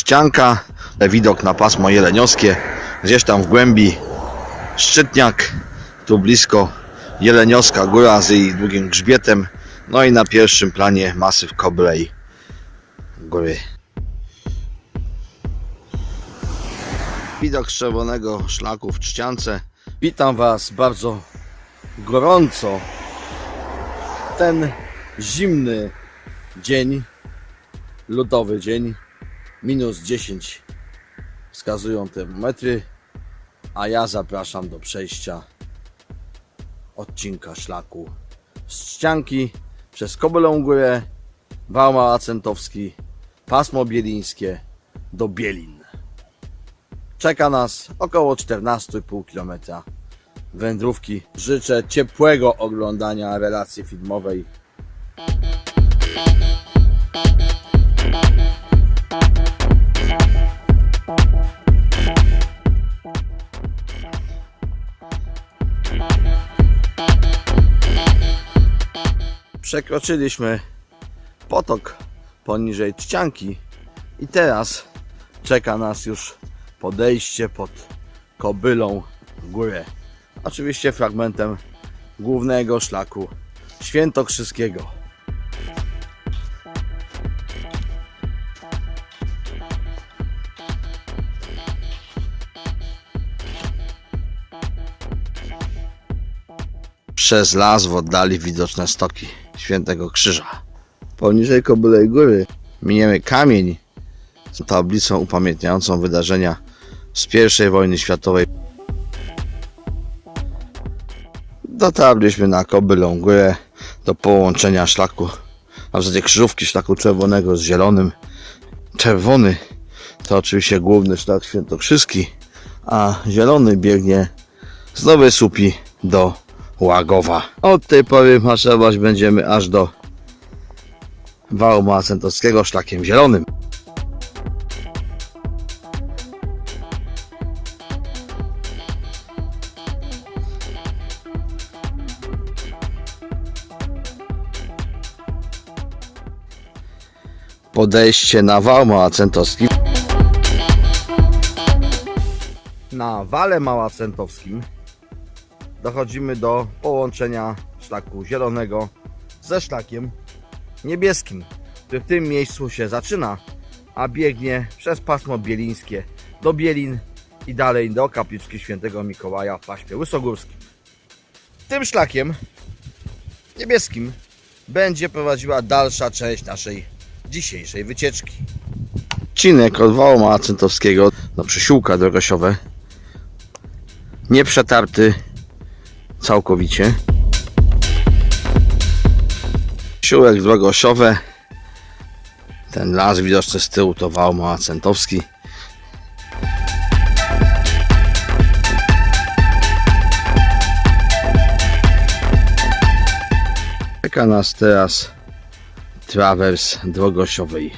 Trzcianka, widok na pasmo jeleniowskie, gdzieś tam w głębi Szczytniak, tu blisko Jeleniowska Góra z jej długim grzbietem, no i na pierwszym planie masyw Koblej Góry. Widok z czerwonego szlaku w Trzciance. Witam Was bardzo gorąco. Ten zimny dzień, ludowy dzień, minus 10 wskazują termometry, a ja zapraszam do przejścia odcinka szlaku z Trzcianki przez Kobylą Górę, Acentowski, Pasmo Bielińskie do Bielin. Czeka nas około 14,5 km wędrówki. Życzę ciepłego oglądania relacji filmowej. Przekroczyliśmy potok poniżej Trzcianki i teraz czeka nas już podejście pod Kobylą w górę. Oczywiście fragmentem głównego szlaku świętokrzyskiego. Przez las w oddali widoczne stoki Świętego Krzyża. Poniżej Kobylej Góry miniemy kamień z tablicą upamiętniającą wydarzenia z I wojny światowej. Dotarliśmy na Kobylą Górę do połączenia szlaku, a w zasadzie krzyżówki szlaku czerwonego z zielonym. Czerwony to oczywiście główny szlak świętokrzyski, a zielony biegnie z Nowej Słupi do Łagowa. Od tej pory maszerować będziemy aż do Wałma Centowskiego szlakiem zielonym. Podejście na wał Małacentowski. Na wale Małacentowskim dochodzimy do połączenia szlaku zielonego ze szlakiem niebieskim, który w tym miejscu się zaczyna, a biegnie przez pasmo bielińskie do Bielin i dalej do kapliczki świętego Mikołaja w paśmie łysogórskim. Tym szlakiem niebieskim będzie prowadziła dalsza część naszej dzisiejszej wycieczki. Odcinek od Wałma Centowskiego do Przysiłka Drogosiowe nie przetarty całkowicie. Siółek Drogosiowe ten las widoczny z tyłu to Wałma Centowski Czeka nas teraz trawers drogosiowej,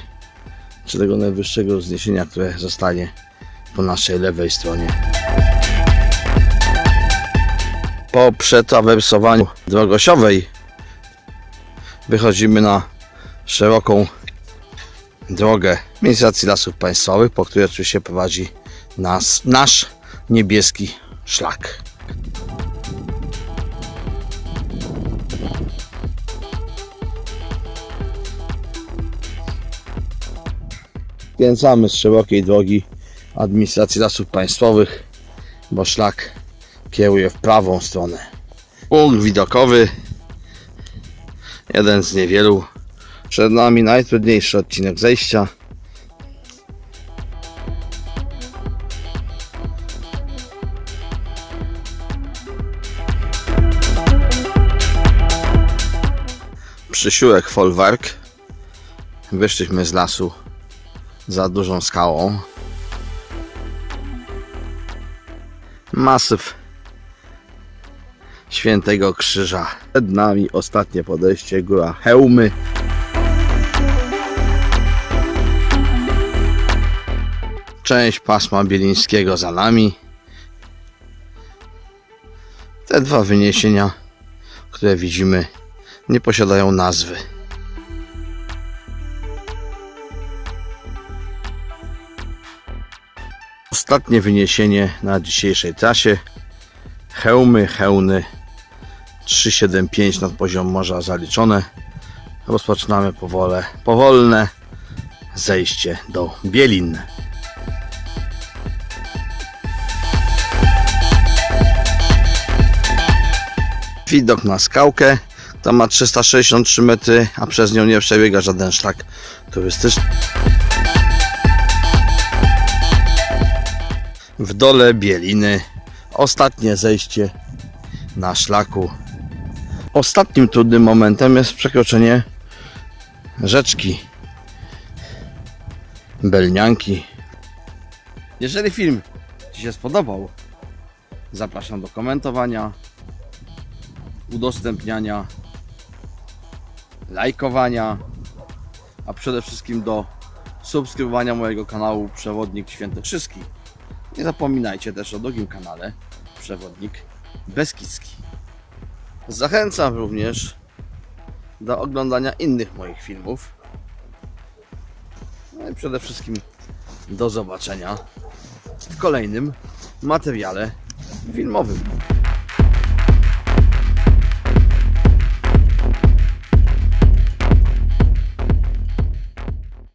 czy tego najwyższego wzniesienia, które zostanie po naszej lewej stronie. Po przetrawersowaniu drogosiowej wychodzimy na szeroką drogę Administracji Lasów Państwowych, po której oczywiście prowadzi nas nasz niebieski szlak. Skręcamy z szerokiej drogi administracji lasów państwowych, bo szlak kieruje w prawą stronę. Punkt widokowy, jeden z niewielu. Przed nami najtrudniejszy odcinek zejścia. Przysiłek folwark. Wyszliśmy z lasu za dużą skałą. Masyw Świętego Krzyża. Przed nami ostatnie podejście, góra Hełmy. Część pasma bielińskiego za nami. Te dwa wyniesienia, które widzimy, nie posiadają nazwy. Ostatnie wyniesienie na dzisiejszej trasie. Hełmy, hełny 375 nad poziom morza zaliczone. Rozpoczynamy powole, powolne zejście do Bielin. Widok na skałkę. Ta ma 363 metry, a przez nią nie przebiega żaden szlak turystyczny. W dole Bieliny. Ostatnie zejście na szlaku. Ostatnim trudnym momentem jest przekroczenie rzeczki Belnianki. Jeżeli film Ci się spodobał, zapraszam do komentowania, udostępniania, lajkowania, a przede wszystkim do subskrybowania mojego kanału Przewodnik Świętokrzyski. Nie zapominajcie też o drugim kanale Przewodnik Beskidzki. Zachęcam również do oglądania innych moich filmów. No i przede wszystkim do zobaczenia w kolejnym materiale filmowym.